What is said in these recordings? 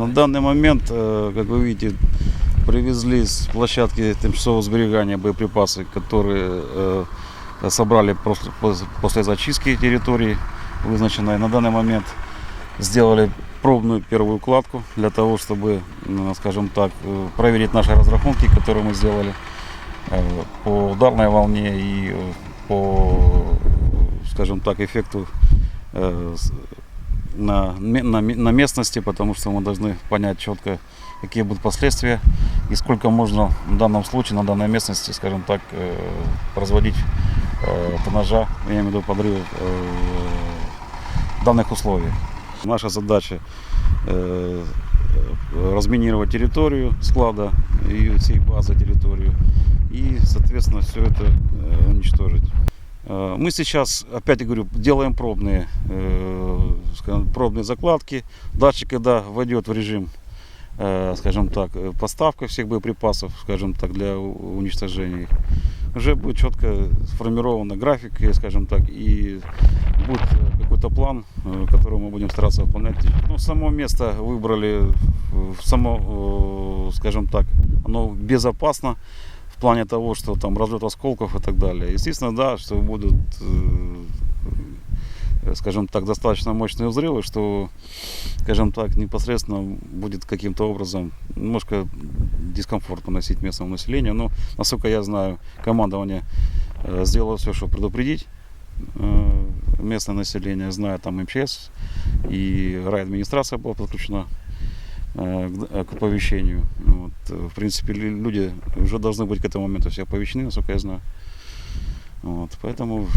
На данный момент, э, как вы видите, привезли с площадки тимчасового сберегания боеприпасы, которые э, собрали после, пос- после зачистки территории вызначенной. На данный момент сделали пробную первую кладку для того, чтобы, ну, скажем так, э, проверить наши разрахунки, которые мы сделали по ударной волне и по, скажем так, эффекту на, на, на местности, потому что мы должны понять четко, какие будут последствия и сколько можно в данном случае на данной местности, скажем так, э, производить э, тоннажа, я имею в виду подрывов э, в данных условиях. Наша задача э, э, разминировать территорию склада и всей базы территорию и, соответственно, все это э, уничтожить. Э, Мы сейчас, опять говорю, делаем пробные, э, скажем, пробные закладки. Дальше, когда войдет в режим, э, скажем так, поставка всех боеприпасов, скажем так, для уничтожения их, уже будет четко сформирован график, скажем так, и будет какой-то план, который мы будем стараться выполнять. Ну, само место выбрали, само, скажем так, оно безопасно в плане того, что там разлет осколков и так далее. Естественно, да, что будут, э, скажем так, достаточно мощные взрывы, что, скажем так, непосредственно будет каким-то образом немножко дискомфорт поносить местному населению. Но, насколько я знаю, командование э, сделало все, чтобы предупредить э, местное население, знаю, там МЧС и райадминистрация была подключена Э, э, к оповещению. Вот. Э, в принципе, люди уже должны быть к этому моменту все оповещены, насколько я знаю. Вот. Поэтому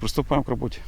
приступаем к работе.